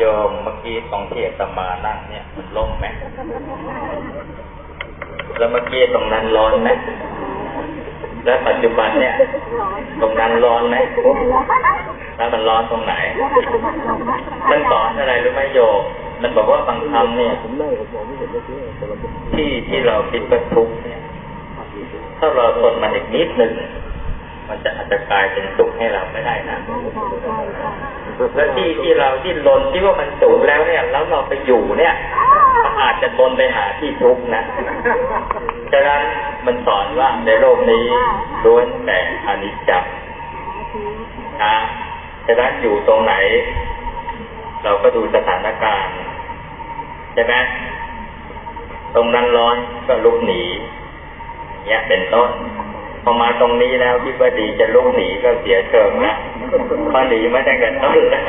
โยมเมื่อกี้ตรงที่อาตมานั่งเนี่ย มันล่มไหมแล้วเมื่อกี้ตรงนั้นร้อนไหมแล้วปัจจุบันเนี่ย ตรงนั้นร้อนไหมแล้วมันร้อนตรงไหน มันสอนอะไรรู้ไหมโยมมันบอกว่าบางคำเนี่ยที่ที่เราคิดว่าทุกข์เนี่ย ถ้าเราทนมันอีกนิดหนึ่งมันจะอาจจะกลายเป็นสุขให้เราไม่ได้นะ แล้วที่ที่เราที่ลนที่ว่ามันสูงแล้วเนี่ย แล้วเราไปอยู่เนี่ยมันอาจจะลนไปหาที่ทุกข์นะฉะนั้นมันสอนว่าในโลกนี้ล้วนแต่อนิจจ์นะฉะนั้นอยู่ตรงไหน เราก็ดูสถานการณ์ใช่ไหมตรงนั้นร้อนก็ลุกหนีเนี่ยเป็นต้น พอมาตรงนี้แล้วคิดว่าดีจะลุกหนีก็เสียเชิงนะเพราะหนีไม่ได้กันต้นแล้ว